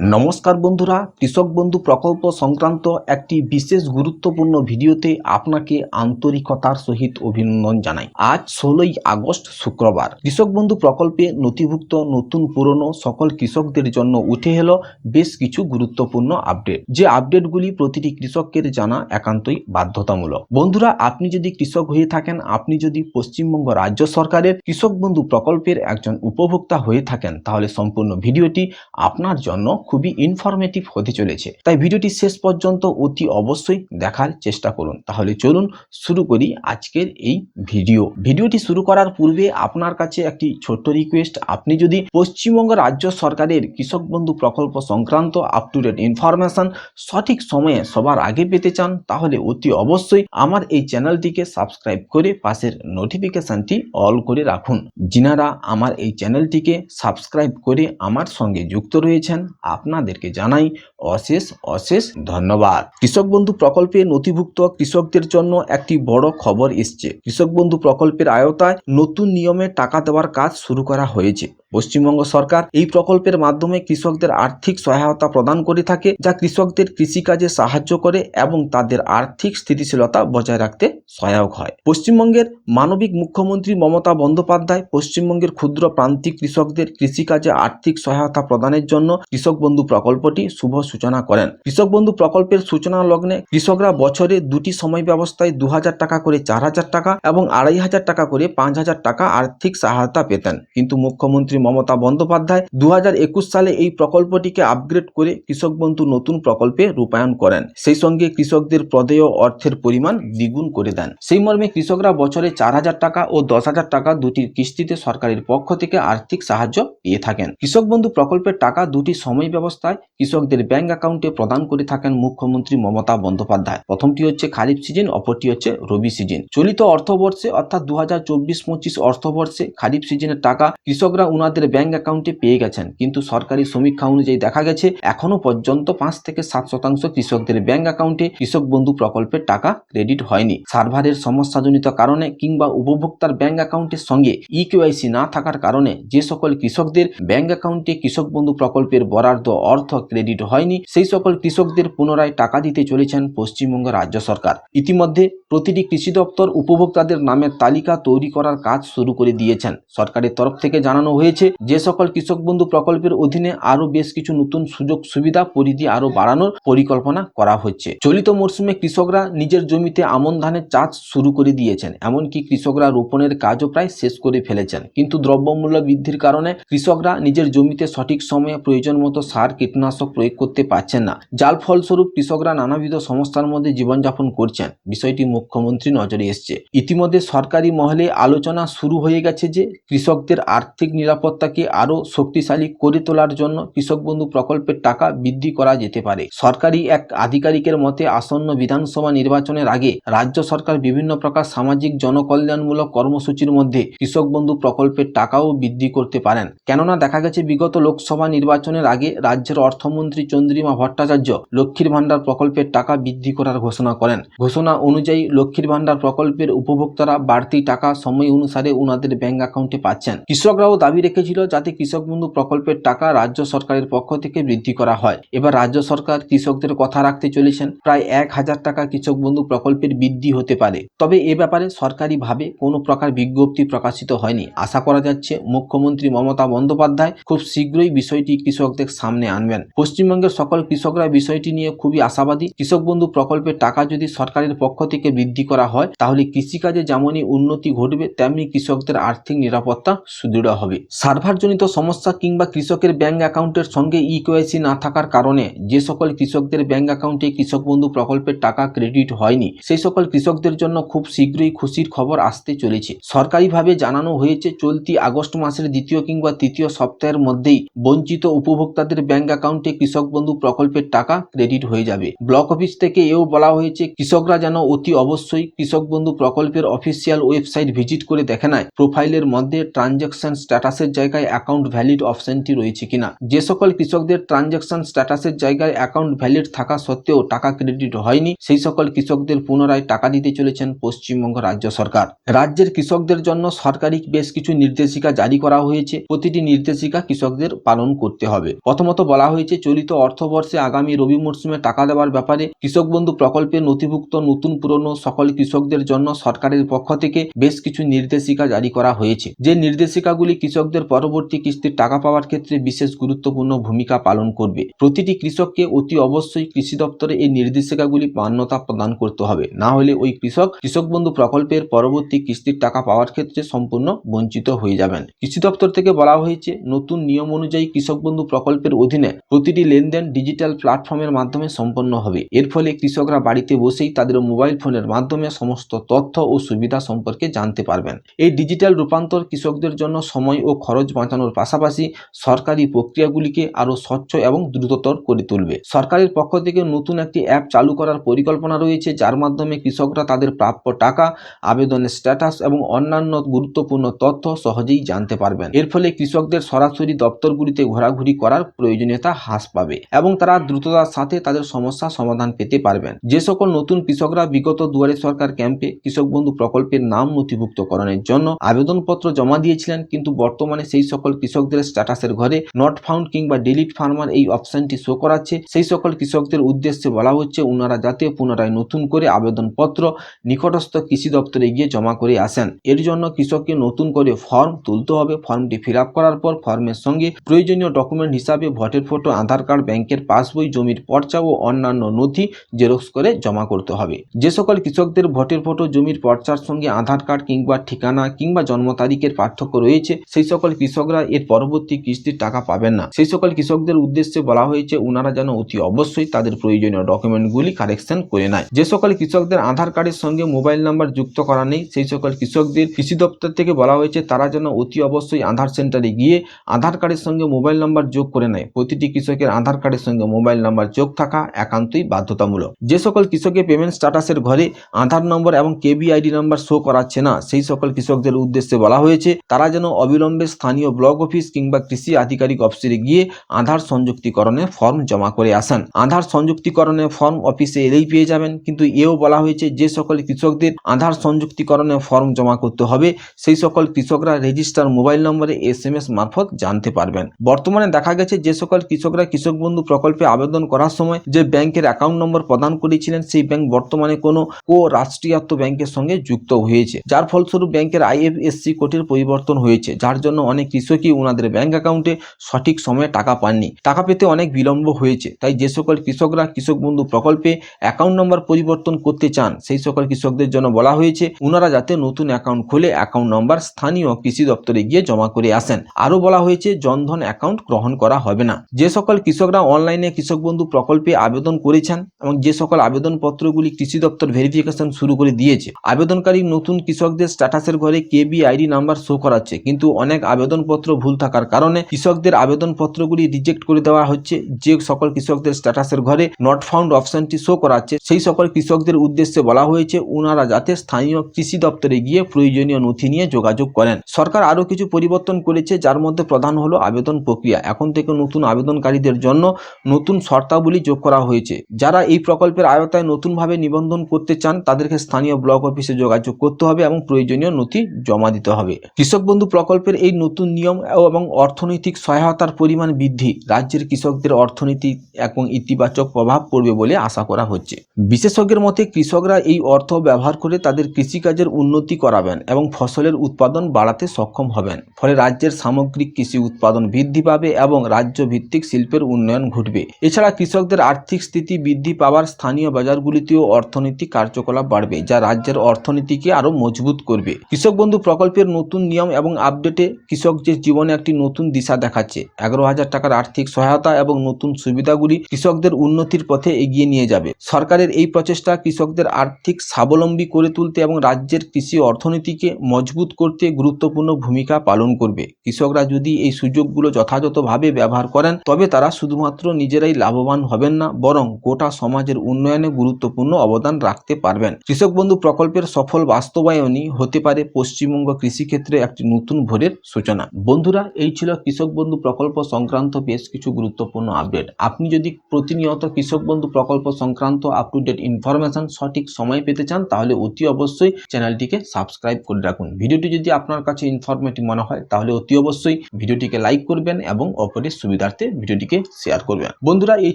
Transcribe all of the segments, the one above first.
নমস্কার বন্ধুরা, কৃষক বন্ধু প্রকল্প সংক্রান্ত একটি বিশেষ গুরুত্বপূর্ণ ভিডিওতে আপনাকে আন্তরিকতার সহিত অভিনন্দন জানাই। আজ ষোলোই আগস্ট শুক্রবার। কৃষক বন্ধু প্রকল্পে নথিভুক্ত নতুন পুরনো সকল কৃষকদের জন্য উঠে এলো বেশ কিছু গুরুত্বপূর্ণ আপডেট। যে আপডেটগুলি প্রতিটি কৃষকের জানা একান্তই বাধ্যতামূলক। বন্ধুরা, আপনি যদি কৃষক হয়ে থাকেন, আপনি যদি পশ্চিমবঙ্গ রাজ্য সরকারের কৃষক বন্ধু প্রকল্পের একজন উপভোক্তা হয়ে থাকেন, তাহলে সম্পূর্ণ ভিডিওটি আপনার জন্য খুবই ইনফরমেটিভ হতে চলেছে। তাই ভিডিওটি শেষ পর্যন্ত অতি অবশ্যই দেখার চেষ্টা করুন। তাহলে চলুন শুরু করি আজকের এই ভিডিও। ভিডিওটি শুরু করার পূর্বে আপনার কাছে একটি ছোট্ট রিকোয়েস্ট আপনি যদি পশ্চিমবঙ্গ রাজ্য সরকারের কৃষক বন্ধু প্রকল্প সংক্রান্ত আপ টু ডেট ইনফরমেশন সঠিক সময়ে সবার আগে পেতে চান, তাহলে অতি অবশ্যই আমার এই চ্যানেলটিকে সাবস্ক্রাইব করে পাশের নোটিফিকেশনটি অল করে রাখুন। যিনারা আমার এই চ্যানেলটিকে সাবস্ক্রাইব করে আমার সঙ্গে যুক্ত রয়েছেন আপনাদেরকে জানাই অশেষ অশেষ ধন্যবাদ। কৃষক বন্ধু প্রকল্পে নথিভুক্ত কৃষকদের জন্য একটি বড় খবর এসছে। কৃষক বন্ধু প্রকল্পের আয়তায় নতুন নিয়মে টাকা দেওয়ার কাজ শুরু করা হয়েছে। পশ্চিমবঙ্গ সরকার এই প্রকল্পের মাধ্যমে কৃষকদের আর্থিক সহায়তা প্রদান করে থাকে, যা কৃষকদের কৃষিকাজে সাহায্য করে এবং তাদের আর্থিক স্থিতিশীলতা বজায় রাখতে সহায়ক হয়। পশ্চিমবঙ্গের মানবিক মুখ্যমন্ত্রী মমতা বন্দ্যোপাধ্যায় পশ্চিমবঙ্গের ক্ষুদ্র প্রান্তিক কৃষকদের কৃষিকাজে আর্থিক সহায়তা প্রদানের জন্য কৃষক বন্ধু প্রকল্পটি শুভ সূচনা করেন। কৃষক বন্ধু প্রকল্পের সূচনা লগ্নে কৃষকরা বছরে দুটি সময় ব্যবস্থায় দু হাজার টাকা করে চার হাজার টাকা এবং আড়াই হাজার টাকা করে পাঁচ হাজার টাকা আর্থিক সহায়তা পেতেন। কিন্তু মুখ্যমন্ত্রী মমতা বন্দ্যোপাধ্যায় দু হাজার একুশ সালে এই প্রকল্পটিকে আপগ্রেড করে কৃষক বন্ধু নতুন প্রকল্পে রূপায়ণ করেন। সেই সঙ্গে কৃষকদের প্রদেয় অর্থের পরিমাণ দ্বিগুণ করে দেন। সেই মর্মে কৃষকরা বছরে চার হাজার টাকা ও দশ হাজার টাকা দুটি কিস্তিতে সরকারের পক্ষ থেকে আর্থিক সাহায্য পেয়ে থাকেন। কৃষক বন্ধু প্রকল্পের টাকা দুটি সময় ব্যবস্থায় কৃষকদের ব্যাংক অ্যাকাউন্টে প্রদান করে থাকেন মুখ্যমন্ত্রী মমতা বন্দ্যোপাধ্যায়। প্রথমটি হচ্ছে খারিফ সিজন, অপরটি হচ্ছে রবি সিজন। চলিত অর্থবর্ষে অর্থাৎ দু হাজার চব্বিশ পঁচিশ অর্থবর্ষে খারিফ সিজনের টাকা কৃষকরা উনাদের ব্যাংক অ্যাকাউন্টে পেয়ে গেছেন। কিন্তু সরকারি সমীক্ষা অনুযায়ী দেখা গেছে, এখনও পর্যন্ত পাঁচ থেকে সাত শতাংশ কৃষকদের ব্যাংক অ্যাকাউন্টে কৃষক বন্ধু প্রকল্পের টাকা ক্রেডিট হয়নি। সার্ভারের সমস্যাজনিত কারণে কিংবা উপভোক্তার ব্যাংক অ্যাকাউন্টের সঙ্গে ইকেওয়াইসি না থাকার কারণে যে সকল কৃষকদের ব্যাংক অ্যাকাউন্টে কৃষক বন্ধু প্রকল্পের বরাদ্দ অর্থ ক্রেডিট হয়নি, সেই সকল কৃষকদের পুনরায় টাকা দিতে চলেছেন পশ্চিমবঙ্গ রাজ্য সরকার। ইতিমধ্যে প্রতিটি কৃষি দপ্তর উপভোক্তাদের নামের তালিকা তৈরি করার কাজ শুরু করে দিয়েছেন। সরকারের তরফ থেকে জানানো হয়েছে যে সকল কৃষক বন্ধু প্রকল্পের অধীনে আরও বেশ কিছু নতুন সুযোগ সুবিধা পরিধি আরও বাড়ানোর পরিকল্পনা করা হচ্ছে। চলিত মরশুমে কৃষকরা নিজের জমিতে আমন ধানের চাষ শুরু করে দিয়েছেন, এমনকি কৃষকরা রোপণের কাজও প্রায় শেষ করে ফেলেছেন। কিন্তু দ্রব্যমূল্য বৃদ্ধির কারণে কৃষকরা নিজের জমিতে সঠিক সময়ে প্রয়োজন মতো সার, কীটনাশক প্রয়োগ করতে পারছেন না। যার ফলস্বরূপ কৃষকরা নানাবিধ সমস্যার মধ্যে জীবনযাপন করছেন, বিষয়টি মুখ্যমন্ত্রী নজরে এসছে। ইতিমধ্যে সরকারি মহলে আলোচনা শুরু হয়ে গেছে যে কৃষকদের আর্থিক নিরাপত্তাকে আরও শক্তিশালী করে তোলার জন্য কৃষক বন্ধু প্রকল্পের টাকা বৃদ্ধি করা যেতে পারে। সরকারি এক আধিকারিকের মতে, আসন্ন বিধানসভা নির্বাচনের আগে রাজ্য সরকার বিভিন্ন প্রকার সামাজিক জনকল্যাণমূলক কর্মসূচির মধ্যে কৃষক বন্ধু প্রকল্পের টাকাও বৃদ্ধি করতে পারেন। কেননা, দেখা গেছে বিগত লোকসভা নির্বাচনের আগে রাজ্যের অর্থমন্ত্রী চন্দ্রিমা ভট্টাচার্য লক্ষ্মীর ভাণ্ডার প্রকল্পের টাকা বৃদ্ধি করার ঘোষণা করেন। ঘোষণা অনুযায়ী লক্ষ্মীর ভাণ্ডার প্রকল্পের উপভোক্তারা বাড়তি টাকা সময় অনুসারে উনাদের ব্যাংক অ্যাকাউন্টে পাচ্ছেন। কৃষকরাও দাবি রেখেছিল যাতে কৃষক বন্ধু প্রকল্পের টাকা রাজ্য সরকারের পক্ষ থেকে বৃদ্ধি করা হয়। এবার রাজ্য সরকার কৃষকদের কথা রাখতে চলেছেন। প্রায় এক হাজার টাকা কৃষক বন্ধু প্রকল্পের বৃদ্ধি হতে পারে। তবে এ ব্যাপারে সরকারিভাবে কোনো প্রকার বিজ্ঞপ্তি প্রকাশিত হয়নি। আশা করা যাচ্ছে, মুখ্যমন্ত্রী মমতা বন্দ্যোপাধ্যায় খুব শীঘ্রই বিষয়টি কৃষকদের সামনে আনবেন। পশ্চিমবঙ্গের সকল কৃষকরা বিষয়টি নিয়ে খুবই আশাবাদী। কৃষক বন্ধু প্রকল্পের টাকা যদি সরকারের পক্ষ থেকে বৃদ্ধি করা হয়, তাহলে কৃষিকাজে যেমনই উন্নতি ঘটবে, তেমনি কৃষকদের আর্থিক নিরাপত্তা সুদৃঢ় হবে। সার্ভারজনিত সমস্যা কিংবা কৃষকের ব্যাঙ্ক অ্যাকাউন্টের সঙ্গে ইকেওয়াইসি না থাকার কারণে যে সকল কৃষকদের ব্যাঙ্ক অ্যাকাউন্টে কৃষক বন্ধু প্রকল্পের টাকা ক্রেডিট হয়নি, সেই সকল কৃষকদের জন্য খুব শীঘ্রই খুশির খবর আসতে চলেছে। সরকারিভাবে জানানো হয়েছে, চলতি আগস্ট মাসের দ্বিতীয় কিংবা তৃতীয় সপ্তাহের মধ্যেই বঞ্চিত উপভোক্তাদের ব্যাঙ্ক অ্যাকাউন্টে কৃষক বন্ধু প্রকল্পের টাকা ক্রেডিট হয়ে যাবে। ব্লক অফিস থেকে এও বলা হয়েছে, কৃষকরা যেন অতি অবশ্যই কৃষক বন্ধু প্রকল্পের অফিসিয়াল ওয়েবসাইট ভিজিট করে দেখে নেয়। প্রোফাইলের মধ্যে ট্রানজ্যাকশন স্ট্যাটাসের স্ট্যাটাসের জায়গায় অ্যাকাউন্ট ভ্যালিড অপশনটি রয়েছে কিনা? যে সকল কৃষকদের ট্রানজ্যাকশন স্ট্যাটাসের জায়গায় অ্যাকাউন্ট ভ্যালিড থাকা সত্ত্বেও টাকা ক্রেডিট হয়নি, সেই সকল কৃষকদের পুনরায় টাকা দিতে চলেছেন পশ্চিমবঙ্গ রাজ্য সরকার। রাজ্যের কৃষকদের জন্য সরকারি বেশ কিছু নির্দেশিকা জারি করা হয়েছে, প্রতিটি নির্দেশিকা কৃষকদের পালন করতে হবে। প্রথমত বলা হয়েছে, চলিত অর্থবর্ষে আগামী রবি মরশুমে টাকা দেওয়ার ব্যাপারে কৃষক বন্ধু প্রকল্পে নথিভুক্ত নতুন পুরনো সকল কৃষকদের জন্য সরকারের পক্ষ থেকে বেশ কিছু নির্দেশিকা জারি করা হয়েছে। যে নির্দেশিকাগুলি কৃষকদের পরবর্তী কিস্তির টাকা পাওয়ার ক্ষেত্রে বিশেষ গুরুত্বপূর্ণ ভূমিকা পালন করবে। প্রতিটি কৃষককে অতি অবশ্যই কৃষি দপ্তরে এই নির্দেশিকাগুলি মান্যতা প্রদান করতে হবে। না হলে ওই কৃষক কৃষক বন্ধু প্রকল্পের পরবর্তী কিস্তির টাকা পাওয়ার ক্ষেত্রে সম্পূর্ণ বঞ্চিত হয়ে যাবেন। কৃষি দপ্তর থেকে বলা হয়েছে, নতুন নিয়ম অনুযায়ী কৃষক বন্ধু প্রকল্পের অধীনে প্রতিটি লেনদেন ডিজিটাল প্ল্যাটফর্মের মাধ্যমে সম্পন্ন হবে। এর ফলে কৃষকরা বাড়িতে বসেই তাদের মোবাইল ফোনের মাধ্যমে সমস্ত তথ্য ও সুবিধা সম্পর্কে জানতে পারবেন। এই ডিজিটাল রূপান্তর কৃষকদের জন্য সময় ও খরচ বাঁচানোর পাশাপাশি সরকারি প্রক্রিয়াগুলিকে আরও স্বচ্ছ এবং দ্রুততর করে তুলবে। সরকারের পক্ষ থেকে নতুন একটি অ্যাপ চালু করার পরিকল্পনা রয়েছে, যার মাধ্যমে কৃষকরা তাদের প্রাপ্য টাকা, আবেদনের স্ট্যাটাস এবং অন্যান্য গুরুত্বপূর্ণ তথ্য সহজেই জানতে পারবেন। এর ফলে কৃষকদের সরাসরি দপ্তরগুলিতে ঘোরাঘুরি করার প্রয়োজনীয়তা হ্রাস পাবে এবং তারা দ্রুততার সাথে তাদের সমস্যা সমাধান পেতে পারবেন। যে সকল নতুন কৃষকরা বিগত দুয়ারে সরকার ক্যাম্পে কৃষক বন্ধু প্রকল্পের নাম নথিভুক্তকরণের জন্য আবেদনপত্র জমা দিয়েছিলেন, কিন্তু বর্তমানে সেই সকল কৃষকদের স্ট্যাটাসের ঘরে নট ফাউন্ড কিংবা ডিলিট ফার্মার এই অপশনটি শো করাচ্ছে। সেই সকল কৃষকদের উদ্দেশ্যে বলা হচ্ছে ওনারা যাতে পুনরায় নতুন করে আবেদনপত্র নিকটস্থ কৃষি দপ্তরে গিয়ে জমা করে আসেন। এর জন্য কৃষককে নতুন করে ফর্ম তুলতে হবে। ফর্মটি ফিল করার পর ফর্মের সঙ্গে প্রয়োজনীয় ডকুমেন্ট হিসাবে ভোটের ফটো আধার কার্ড, ব্যাংকের পাসবই, জমির পর্চা ও অন্যান্য নথি জেরক্স করে জমা করতে হবে। যে সকল কৃষকদের ভোটের ফটো জমির পর্চার সঙ্গে আধার কার্ড কিংবা ঠিকানা কিংবা জন্ম তারিখের পার্থক্য রয়েছে, সেই সকল কৃষকরা এর পরবর্তী কিস্তির টাকা পাবেন না। সেই সকল কৃষকদের উদ্দেশ্যে বলা হয়েছে ওনারা যেন অতি অবশ্যই তাদের প্রয়োজনীয় ডকুমেন্টগুলি কারেকশন করে নেয়। যে সকল কৃষকদের আধার কার্ডের সঙ্গে মোবাইল নাম্বার যুক্ত করা নেই, সেই সকল কৃষকদের কৃষি দপ্তর থেকে বলা হয়েছে, তারা যেন অতি অবশ্যই আধার সেন্টারে গিয়ে আধার কার্ডের সঙ্গে মোবাইল নাম্বার যোগ করে নেয়। প্রতিটি কৃষকের আধার কার্ডের সঙ্গে মোবাইল নাম্বার যোগ থাকা একান্তই বাধ্যতামূলক। যে সকল কৃষকের পেমেন্ট স্ট্যাটাসের ঘরে আধার নম্বর এবং কেবি আইডি নাম্বার শো করাচ্ছে না, সেই সকল কৃষকদের উদ্দেশ্যে বলা হয়েছে, তারা যেন অবিলম্বে স্থানীয় ব্লক অফিস কিংবা কৃষি আধিকারিক অফিসে গিয়ে আধার সংযুক্তিকরণের ফর্ম জমা করে আসেন। আধার সংযুক্তিকরণের ফর্ম অফিসে এলেই পেয়ে যাবেন, কিন্তু এও বলা হয়েছে যে সকল কৃষকদের আধার সংযুক্তিকরণের ফর্ম জমা করতে হবে। সেই সকল কৃষকরা রেজিস্টার মোবাইল নম্বরে এস এম এস মারফত জানতে পারবেন। বর্তমানে দেখা গেছে যে সকল কৃষকরা কৃষক বন্ধু প্রকল্পে আবেদন করার সময় যে ব্যাংকের অ্যাকাউন্ট নম্বর প্রদান করেছিলেন, সেই ব্যাংক বর্তমানে কোনো কো রাষ্ট্রীয়ত্ব ব্যাংকের সঙ্গে যুক্ত হয়েছে। যার ফলস্বরূপ ব্যাংকের আইএফএসসি কোডের পরিবর্তন হয়েছে, যার জন্য অনেক কৃষকই ওনাদের ব্যাংক অ্যাকাউন্টে সঠিক সময়ে টাকা পাননি। টাকা পেতে অনেক বিলম্ব হয়েছে, তাই যে সকল কৃষকরা, কৃষক বন্ধু প্রকল্পে অ্যাকাউন্ট নম্বর পরিবর্তন করতে চান, সেই সকল কৃষকদের জন্য বলা হয়েছে ওনারা যাতে নতুন অ্যাকাউন্ট খুলে অ্যাকাউন্ট নম্বর স্থানীয় কৃষি দপ্তরে গিয়ে জমা করে আসেন। আরও বলা হয়েছে, জনধন অ্যাকাউন্ট গ্রহণ করা হবে না। যে সকল কৃষকরা অনলাইনে কৃষক বন্ধু প্রকল্পে আবেদন করেছেন এবং যে সকল আবেদনপত্রগুলি কৃষি দপ্তর ভেরিফিকেশন শুরু করে দিয়েছে, আবেদনকারী নতুন কৃষকদের স্ট্যাটাসের ঘরে কেবি আইডি নাম্বার শো করাচ্ছে, কিন্তু অনেক আবেদনপত্র ভুল থাকার কারণে কৃষকদের আবেদনপত্রগুলি রিজেক্ট করে দেওয়া হচ্ছে। যে সকল কৃষকদের স্ট্যাটাসের ঘরে নট ফাউন্ড অপশনটি শো করাচ্ছে, সেই সকল কৃষকদের উদ্দেশ্যে বলা হয়েছে ওনারা যাতে স্থানীয় কৃষি দপ্তরে গিয়ে প্রয়োজনীয় নথি নিয়ে যোগাযোগ করেন। সরকার আরও কিছু পরিবর্তন করেছে, যার মধ্যে প্রধান হলো আবেদন প্রক্রিয়া। এখন থেকে নতুন আবেদনকারীদের জন্য নতুন শর্তাবলী যোগ করা হয়েছে। যারা এই প্রকল্পের আয়তায় নতুনভাবে নিবন্ধন করতে চান, তাদেরকে স্থানীয় ব্লক অফিসে যোগাযোগ করতে হবে এবং প্রয়োজনীয় নথি জমা দিতে হবে। কৃষক বন্ধু প্রকল্পের এই নতুন নিয়ম এবং অর্থনৈতিক সহায়তার পরিমাণ বৃদ্ধি রাজ্যের কৃষকদের অর্থনীতি এবং ইতিবাচক প্রভাব পড়বে বলে আশা করা হচ্ছে। বিশেষজ্ঞের মতে, কৃষকরা এই অর্থ ব্যবহার করে তাদের কৃষিকাজের উন্নতি করাবেন এবং ফসলের উৎপাদন বাড়াতে সক্ষম হবেন। ফলে রাজ্যের সামগ্রিক কৃষি উৎপাদন বৃদ্ধি পাবে এবং রাজ্য ভিত্তিক শিল্পের উন্নয়ন ঘটবে। এছাড়া কৃষকদের আর্থিক স্থিতি বৃদ্ধি পাওয়ার স্থানীয় বাজারগুলিতেও অর্থনৈতিক কার্যকলাপ বাড়বে, যা রাজ্যের অর্থনীতিকে আরও মজবুত করবে। কৃষক বন্ধু প্রকল্পের নতুন নিয়ম এবং আপডেটে কৃষকদের জীবনে একটি নতুন দিশা দেখাচ্ছে, এগারো হাজার টাকার আর্থিক সহায়তা এবং নতুন সুবিধাগুলি কৃষকদের উন্নতির পথে এগিয়ে নিয়ে যাবে। সরকারের এই প্রচেষ্টা কৃষকদের আর্থিক স্বাবলম্বী করে তুলতে এবং রাজ্যের কৃষি অর্থনীতিকে মজবুত করতে গুরুত্বপূর্ণ ভূমিকা পালন করবে। কৃষকরা যদি এই সুযোগগুলো যথাযথভাবে ব্যবহার করেন, তবে তারা শুধুমাত্র নিজেরাই লাভবান হবেন না, বরং গোটা সমাজের উন্নয়নে গুরুত্বপূর্ণ অবদান রাখতে পারবেন। কৃষক বন্ধু প্রকল্পের সফল বাস্তবায়নই হতে পারে পশ্চিমবঙ্গ কৃষিক্ষেত্রে একটি নতুন ভোরের সূচনা। বন্ধুরা, এই ছিল কৃষক বন্ধু প্রকল্প সংক্রান্ত বেশ কিছু গুরুত্বপূর্ণ আপডেট আপনি যদি প্রতিনিয়ত কৃষক বন্ধু প্রকল্প সংক্রান্ত আপ টু ডেট ইনফরমেশন সঠিক সময় পেতে চান, তাহলে অতি অবশ্যই চ্যানেলটিকে সাবস্ক্রাইব করে রাখুন। ভিডিওটি যদি আপনার কাছে ইনফরমেটিভ মনে হয়, তাহলে অতি অবশ্যই ভিডিওটিকে লাইক করবেন এবং অপরের সুবিধার্থে ভিডিওটিকে শেয়ার করবেন। বন্ধুরা, এই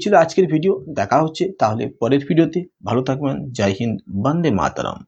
ছিল আজকের ভিডিও দেখা হচ্ছে তাহলে পরের ভিডিওতে ভালো থাকবেন। জয় হিন্দ, বন্দে মাতারাম।